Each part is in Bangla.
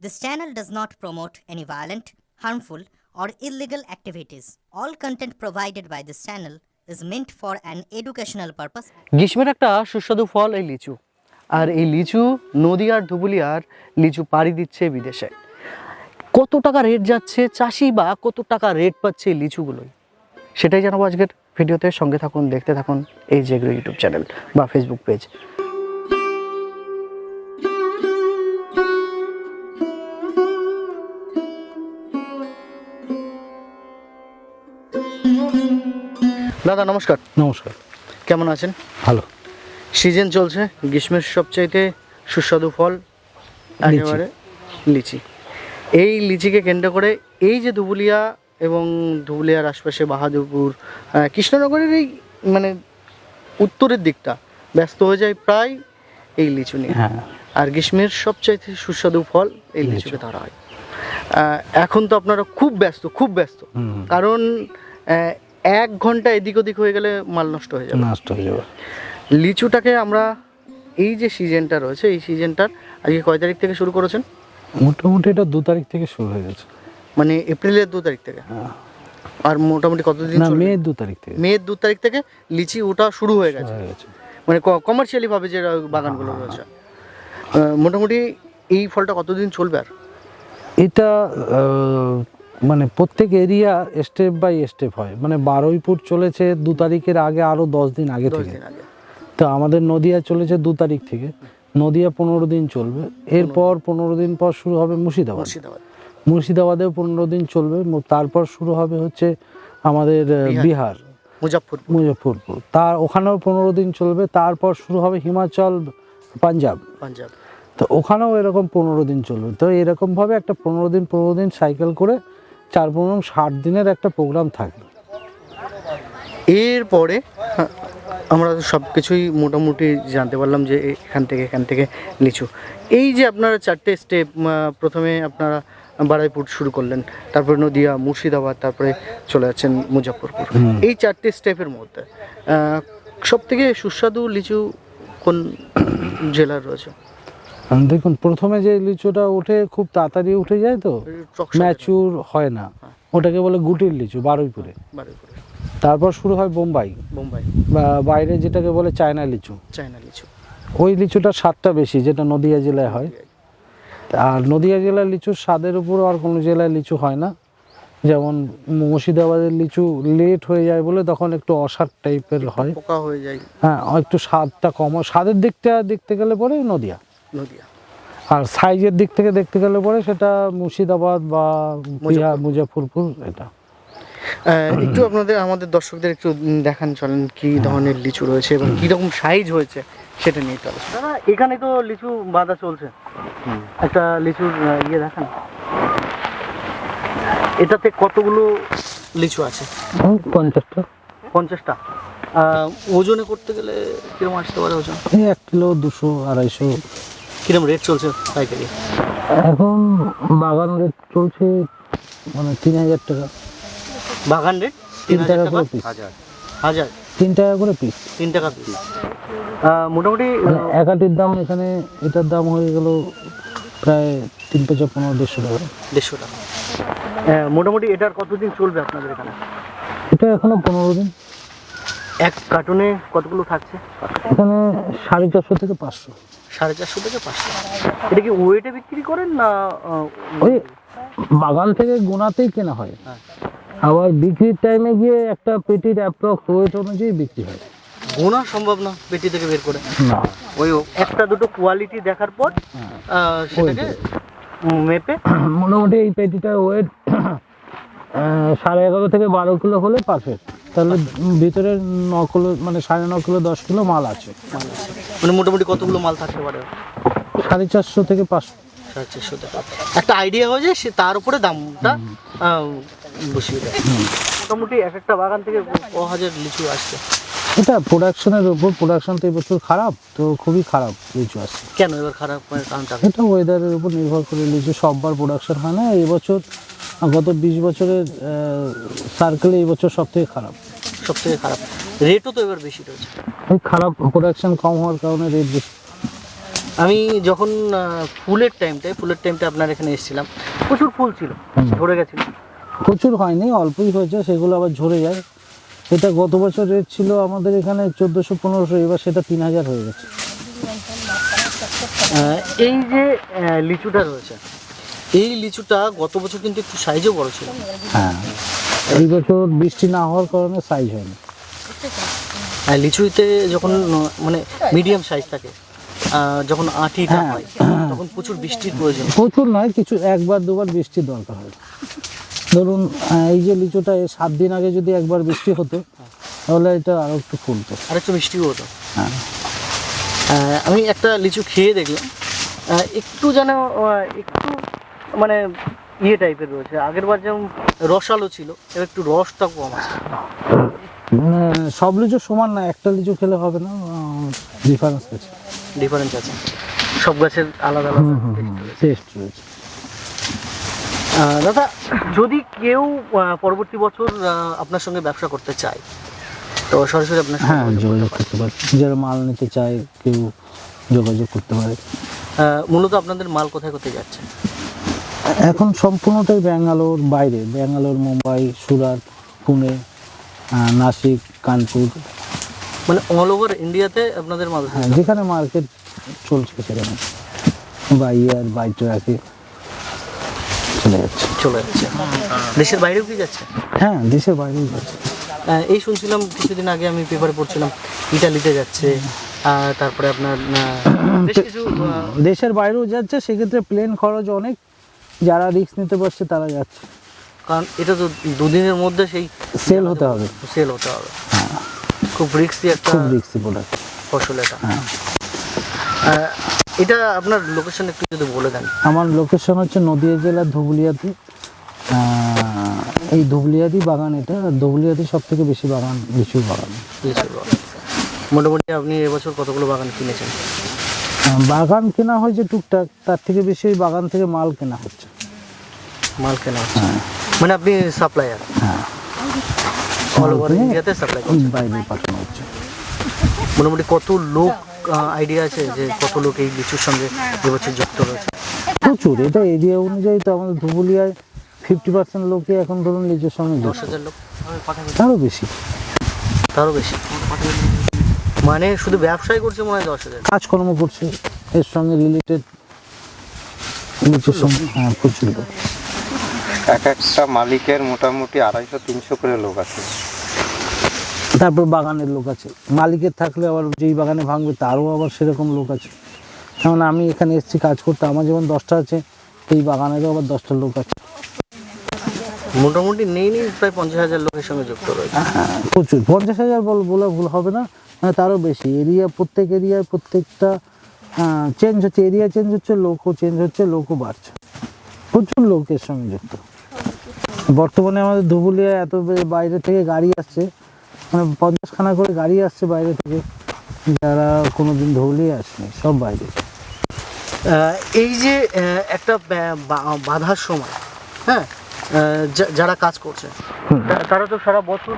This channel does not promote any violent, harmful, or illegal activities. All content provided by this channel is meant for an educational purpose. গ্রীষ্মের একটা সুস্বাদু ফল এই লিচু আর এই লিচু নদীয়ার ধুবুলিয়ার লিচু পাড়ি দিচ্ছে বিদেশে কত টাকা রেট যাচ্ছে চাষি বা কত টাকা রেট পাচ্ছে এই লিচুগুলোই সেটাই জানাব আজকের ভিডিওতে সঙ্গে থাকুন দেখতে থাকুন এই যে ইউটিউব চ্যানেল বা ফেসবুক পেজ দাদা নমস্কার। নমস্কার। কেমন আছেন? ভালো। সিজন চলছে গ্রীষ্মের সবচাইতে সুস্বাদু ফল একেবারে লিচি। এই লিচিকে কেন্দ্র করে এই যে ধুবুলিয়া এবং ধুবুলিয়ার আশপাশে বাহাদুরপুর কৃষ্ণনগরের এই মানে উত্তরের দিকটা ব্যস্ত হয়ে যায় প্রায় এই লিচু নিয়ে। হ্যাঁ। আর গ্রীষ্মের সবচাইতে সুস্বাদু ফল এই লিচুকে ধরা হয়। এখন তো আপনারা খুব ব্যস্ত খুব ব্যস্ত। কারণ এক ঘণ্টা এদিক ওদিক হয়ে গেলে মাল নষ্ট হয়ে যাবে। নষ্ট হয়ে যাবে। লিচুটাকে আমরা এই যে সিজনটা রয়েছে এই সিজনটার আজকে কয় তারিখ থেকে শুরু করেছেন? মোটামুটি এটা দু তারিখ থেকে শুরু হয়ে গেছে। মানে এপ্রিলের দু তারিখ থেকে? হ্যাঁ। আর মোটামুটি কতদিন? মে দু তারিখ থেকে। মের দু তারিখ থেকে লিচি ওটা শুরু হয়ে গেছে। হয়ে মানে কমার্শিয়ালি ভাবে যে বাগানগুলো রয়েছে। মোটামুটি এই ফলটা কতদিন চলবে আর? এটা মানে প্রত্যেক এরিয়া স্টেপ বাই স্টেপ হয়। মানে বারোই ফুট চলেছে দু তারিখের আগে আরও দশ দিন আগে থেকে। তো আমাদের নদিয়া চলেছে দু তারিখ থেকে। নদিয়া পনেরো দিন চলবে। এরপর পনেরো দিন পর শুরু হবে মুর্শিদাবাদ। মুর্শিদাবাদ। মুর্শিদাবাদেও পনেরো দিন চলবে। তারপর শুরু হবে হচ্ছে আমাদের বিহার। মুজাফরপুর মুজফরপুর তার ওখানেও পনেরো দিন চলবে। তারপর শুরু হবে হিমাচল পাঞ্জাব। পাঞ্জাব। তো ওখানেও এরকম পনেরো দিন চলবে। তো এরকমভাবে একটা পনেরো দিন পনেরো দিন সাইকেল করে চার পনেরো ষাট দিনের একটা প্রোগ্রাম থাকে এরপরে হ্যাঁ, আমরা সব কিছুই মোটামুটি জানতে পারলাম যে এখান থেকে এখান থেকে লিচু এই যে আপনারা চারটে স্টেপ প্রথমে আপনারা বারাইপুর শুরু করলেন তারপরে নদিয়া মুর্শিদাবাদ তারপরে চলে যাচ্ছেন মুজফ্ফরপুর। হুম। এই চারটে স্টেপের মধ্যে সব থেকে সুস্বাদু লিচু কোন জেলার রয়েছে? দেখুন প্রথমে যে লিচুটা ওঠে খুব তাড়াতাড়ি উঠে যায় তো ম্যাচুর হয় না। ওটাকে বলে গুটির লিচু বারুইপুরে। বারুইপুরে। তারপর শুরু হয় বোম্বাই। বোম্বাই। বা বাইরে যেটাকে বলে চায়না লিচু। চায়না লিচু। ওই লিচুটা স্বাদটা বেশি যেটা নদিয়া জেলায় হয়। আর নদিয়া জেলার লিচুর স্বাদের উপর আর কোনো জেলায় লিচু হয় না। যেমন মুর্শিদাবাদের লিচু লেট হয়ে যায় বলে তখন একটু অসার টাইপের হয়। পোকা হয়ে যায়। হ্যাঁ একটু স্বাদটা কম হয়। স্বাদের দিকটা দেখতে গেলে পরে নদিয়া। নদিয়া। আর সাইজের দিক থেকে দেখতে গেলে পরে সেটা মুর্শিদাবাদ বা মুজাফরপুর এটা। একটু আপনাদের আমাদের দর্শকদের একটু দেখান চলেন কি ধরনের লিচু রয়েছে এবং কি রকম সাইজ হয়েছে সেটা নিয়ে চলে দাদা এখানে তো লিচু বাঁধা চলছে। একটা লিচুর ইয়ে দেখান। এটাতে কতগুলো লিচু আছে? পঞ্চাশটা। পঞ্চাশটা। ওজনে করতে গেলে কীরকম আসতে পারে ওজন? এক কিলো দুশো আড়াইশো। কীরকম রেট চলছে পাইকারি? এখন বাগান রেট চলছে মানে তিন হাজার টাকা। বাগান রেট তিন টাকা করে পিস হাজার। তিন টাকা করে পিস তিন টাকা পিস মোটামুটি মানে একাটির দাম এখানে এটার দাম হয়ে গেল প্রায় তিন পেঁচা পনেরো দেড়শো টাকা। দেড়শো টাকা। মোটামুটি এটার কতদিন চলবে আপনাদের এখানে? এটা এখনও পনেরো দিন। এক কার্টুনে কতগুলো থাকছে? এখানে সাড়ে চারশো থেকে পাঁচশো। সাড়ে চারশো থেকে পাঁচশো এটা কি ওয়েটে বিক্রি করেন না ওই বাগান থেকে গোনাতেই কেনা হয়। হ্যাঁ। আবার বিক্রির টাইমে গিয়ে একটা পেটির অ্যাপ্রক্স ওয়েট অনুযায়ী বিক্রি হয়। গোনা সম্ভব না পেটি থেকে বের করে। না। ওই একটা দুটো কোয়ালিটি দেখার পর আহ, সেটাকে মেপে। মোটামুটি এই পেটিটার ওয়েট সাড়ে এগারো থেকে বারো কিলো হলে পারফেক্ট তাহলে ভিতরে ন কিলো মানে সাড়ে ন কিলো দশ কিলো মাল আছে। মানে মোটামুটি কতগুলো মাল থাকতে পারে সাড়ে চারশো থেকে পাঁচশো। সাড়ে চারশো একটা আইডিয়া হয়ে যায় সে তার উপরে দামটা বসিয়ে দেয়। মোটামুটি এক একটা বাগান থেকে ক হাজার লিচু আসছে। এটা প্রোডাকশনের উপর প্রোডাকশন তো এবছর খারাপ তো খুবই খারাপ লিচু আসছে। কেন এবার খারাপ মানে কারণটা? এটা ওয়েদারের উপর নির্ভর করে লিচু সববার প্রোডাকশন হয় না। এই বছর আহ, গত বিশ বছরের সার্কেলে এই বছর সব থেকে খারাপ। সব থেকে খারাপ রেটও তো এবার বেশি রয়েছে। ওই খারাপ প্রোডাকশন কম হওয়ার কারণে রেট বেশি। আমি যখন ফুলের টাইমটায় ফুলের টাইমটা আপনার এখানে এসেছিলাম প্রচুর ফুল ছিল ধরে গেছিল। প্রচুর হয়নি অল্পই হয়েছে সেগুলো আবার ঝরে যায়। এটা গত বছর রেট ছিল আমাদের এখানে চোদ্দোশো পনেরোশো এবার সেটা তিন হাজার হয়ে গেছে। এই যে লিচুটা রয়েছে এই লিচুটা গত বছর কিন্তু একটু সাইজও বড় ছিল। হ্যাঁ। এই বছর বৃষ্টি না হওয়ার কারণে সাইজ হয়নি। আর লিচুতে যখন মানে মিডিয়াম সাইজ থাকে যখন আটিটা হ্যাঁ। হয় তখন প্রচুর বৃষ্টির প্রয়োজন। প্রচুর নয় কিছু একবার দুবার বৃষ্টির দরকার হয়। ধরুন এই যে লিচুটা সাত দিন আগে যদি একবার বৃষ্টি হতো তাহলে এটা আরও একটু ফুলতো। আর একটু মিষ্টিও হতো। হ্যাঁ। আমি একটা লিচু খেয়ে দেখলাম। একটু যেন একটু মানে ইয়ে টাইপের রয়েছে। আগের বার যেমন রসালো ছিল এবার একটু রসটা কম আছে। মানে সব লিচু সমান না একটা লিচু খেলে হবে না ডিফারেন্স আছে। ডিফারেন্স আছে। সব গাছের আলাদা আলাদা টেস্ট রয়েছে। দাদা যদি কেউ পরবর্তী বছর আপনার সঙ্গে ব্যবসা করতে চায় তো সরাসরি আপনার হ্যাঁ যোগাযোগ করতে পারে যারা মাল নিতে চায় কেউ যোগাযোগ করতে পারে। মূলত আপনাদের মাল কোথায় কোথায় যাচ্ছে? এখন সম্পূর্ণটাই ব্যাঙ্গালোর বাইরে ব্যাঙ্গালোর মুম্বাই সুরাট পুনে নাসিক কানপুর। মানে অল ওভার ইন্ডিয়াতে আপনাদের মাল হ্যাঁ যেখানে মার্কেট চলছে সেখানে। বা ইয়ার বাই ট্রাকে চলে যাচ্ছে। চলে যাচ্ছে। দেশের বাইরেও কি যাচ্ছে? হ্যাঁ দেশের বাইরেও যাচ্ছে। এই শুনছিলাম কিছুদিন আগে আমি পেপারে পড়ছিলাম ইটালিতে যাচ্ছে তারপরে আপনার কিছু দেশের বাইরেও যাচ্ছে সেক্ষেত্রে প্লেন খরচ অনেক যারা রিস্ক নিতে পারছে তারা যাচ্ছে। কারণ এটা তো দুদিনের মধ্যে সেই সেল হতে হবে। সেল হতে হবে। খুব রিক্সি একটা খুব রিস্কি প্রোডাক্ট ফসল এটা। হ্যাঁ। এটা আপনার লোকেশন একটু যদি বলে দেন। আমার লোকেশন হচ্ছে নদিয়া জেলার ধুবুলিয়াতে। এই ধুবুলিয়াদি বাগান এটা। আর ধুবুলিয়াতে সব থেকে বেশি বাগান লিচুর বাগান। লিচুর বাগান। মোটামুটি আপনি এবছর কতগুলো বাগান কিনেছেন? বাগান কেনা হয়েছে টুকটাক তার থেকে বেশি ওই বাগান থেকে মাল কেনা হচ্ছে। মাল কেনা হচ্ছে। মানে আপনি সাপ্লায়ার হ্যাঁ। অল ওভার ইন্ডিয়াতে সাপ্লাই ওই বাইরে পাঠানো হচ্ছে। মোটামুটি কত লোক আইডিয়া আছে যে কত লোক এই লিচুর সঙ্গে এবছর যুক্ত রয়েছে? প্রচুর। এটা এরিয়া অনুযায়ী তো আমাদের ধুবুলিয়ায় ফিফটি পার্সেন্ট লোকই এখন ধরুন লিচুর সঙ্গে দশ হাজার লোক তারও বেশি। তারও বেশি। মানে শুধু ব্যবসায় করছে মনে হয় দশ হাজার। কাজকর্ম করছে এর সঙ্গে রিলেটেড সঙ্গে হ্যাঁ প্রচুর লোক। এক একটা মালিকের মোটামুটি আড়াইশো তিনশো করে লোক আছে। তারপর বাগানের লোক আছে। মালিকের থাকলে আবার যেই বাগানে ভাঙবে তারও আবার সেরকম লোক আছে। যেমন আমি এখানে এসেছি কাজ করতে আমার যেমন দশটা আছে এই বাগানেরও আবার দশটা লোক আছে। মোটামুটি নেই নেই প্রায় পঞ্চাশ হাজার লোকের সঙ্গে যুক্ত রয়েছে। হ্যাঁ, প্রচুর। পঞ্চাশ হাজার বল বলে ভুল হবে না। তারও বেশি। এরিয়া প্রত্যেক এরিয়ায় প্রত্যেকটা চেঞ্জ হচ্ছে। এরিয়া চেঞ্জ হচ্ছে লোকও চেঞ্জ হচ্ছে লোকও বাড়ছে। প্রচুর লোকের সঙ্গে যুক্ত। বর্তমানে আমাদের ধুবুলিয়ায় এত বাইরে থেকে গাড়ি আসছে মানে পঞ্চাশখানা করে গাড়ি আসছে বাইরে থেকে যারা কোনো দিন ধুবুলিয়ে আসেনি সব বাইরে। এই যে একটা বাধার সময় হ্যাঁ যারা কাজ করছে তারা তো সারা বছর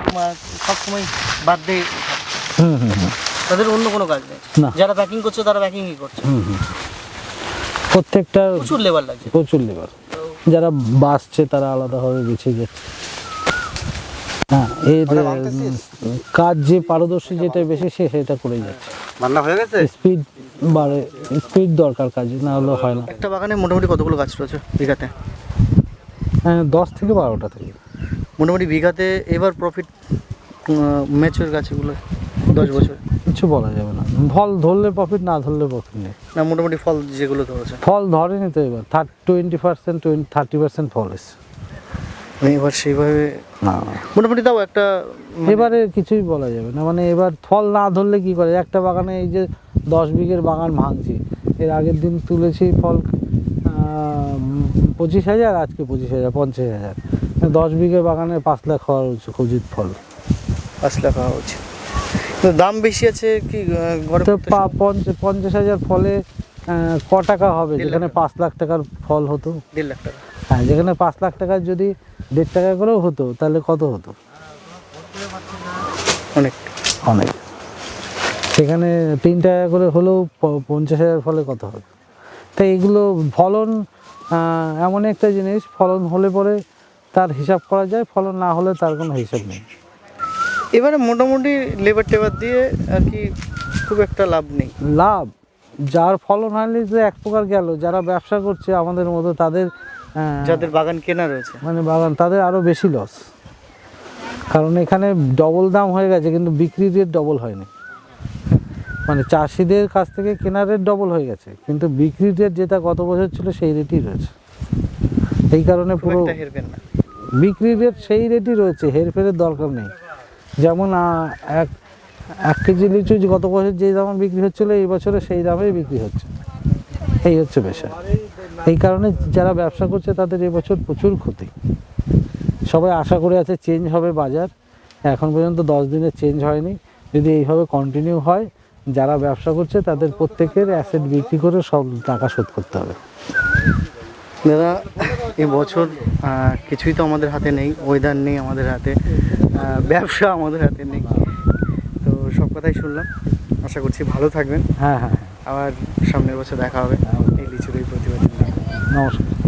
সব সময় বাদ দিয়ে তাদের অন্য কোনো কাজ নেই। না। যারা প্যাকিং করছে তারা প্যাকিংই করছে। হুম হুম। প্রত্যেকটা প্রচুর লেবার লাগছে। প্রচুর লেবার যারা বাসছে তারা আলাদাভাবে বেছে যাচ্ছে হ্যাঁ এর কাজ যে পারদর্শী যেটা বেশি সে সেটা করে যাচ্ছে। রান্না হয়ে গেছে? স্পিড বাড়ে স্পিড দরকার কাজে না হলে হয় না। একটা বাগানে মোটামুটি কতগুলো গাছ রয়েছে বিঘাতে? হ্যাঁ দশ থেকে বারোটা থেকে। মোটামুটি বিঘাতে এবার প্রফিট ম্যাচুর গাছগুলো দশ বছর। কিছু বলা যাবে না। ফল ধরলে প্রফিট না ধরলে প্রফিট নেই। না মোটামুটি ফল যেগুলো ধরেছে। ফল ধরেনি তো এবার। Twenty percent twenty thirty percent ফল মানে এবার সেইভাবে না। মোটামুটি তাও একটা মানে এবারে কিছুই বলা যাবে না। মানে এবার ফল না ধরলে কি করে? একটা বাগানে এই যে দশ বিঘের বাগান ভাঙছি এর আগের দিন তুলেছি ফল পঁচিশ হাজার আজকে পঁচিশ হাজার পঞ্চাশ হাজার। দশ বিঘে বাগানে পাঁচ লাখ হওয়ার উচিত- ফল। পাঁচ লাখ হওয়া উচিত। দাম বেশি আছে কি ঘরে তো পঞ্চাশ হাজার ফলে ক টাকা হবে? যেখানে পাঁচ লাখ টাকার ফল হতো। দেড় লাখ টাকা। হ্যাঁ যেখানে পাঁচ লাখ টাকার যদি দেড় টাকা করেও হতো তাহলে কত হতো? অনেক। অনেক। সেখানে তিন টাকা করে হলেও পঞ্চাশ হাজার ফলে কত হবে? তাই এগুলো ফলন এমন একটা জিনিস ফলন হলে পরে তার হিসাব করা যায় ফলন না হলে তার কোনো হিসাব নেই। এবারে মোটামুটি লেবার টেবার দিয়ে আর কি খুব একটা লাভ নেই। লাভ? যার ফলন হয়নি তো এক প্রকার গেল। যারা ব্যবসা করছে আমাদের মতো তাদের যাদের বাগান কেনা রয়েছে। মানে বাগান তাদের আরও বেশি লস কারণ এখানে ডবল দাম হয়ে গেছে কিন্তু বিক্রি রেট ডবল হয়নি। মানে চাষিদের কাছ থেকে কেনার রেট ডবল হয়ে গেছে কিন্তু বিক্রি রেট যেটা গত বছর ছিল সেই রেটই রয়েছে। এই কারণে পুরো বিক্রি রেট সেই রেটই রয়েছে হেরফেরের দরকার নেই। যেমন এক এক কেজি লিচু গত বছর যে দামে বিক্রি হচ্ছিল, এই বছরে সেই দামেই বিক্রি হচ্ছে। এই হচ্ছে বিষয় এই কারণে যারা ব্যবসা করছে, তাদের এবছর প্রচুর ক্ষতি। সবাই আশা করে আছে চেঞ্জ হবে বাজার। এখন পর্যন্ত দশ দিনের চেঞ্জ হয়নি। যদি এইভাবে কন্টিনিউ হয়, যারা ব্যবসা করছে, তাদের প্রত্যেকের অ্যাসেট বিক্রি করে সব টাকা শোধ করতে হবে। দাদা এবছর কিছুই তো আমাদের হাতে নেই ওয়েদার নেই আমাদের হাতে। ব্যবসা আমাদের হাতে নেই। তো সব কথাই শুনলাম। আশা করছি ভালো থাকবেন। হ্যাঁ হ্যাঁ হ্যাঁ। আবার সামনের বছর দেখা হবে। এই লিচুর এই প্রতিবেদন নমস্কার।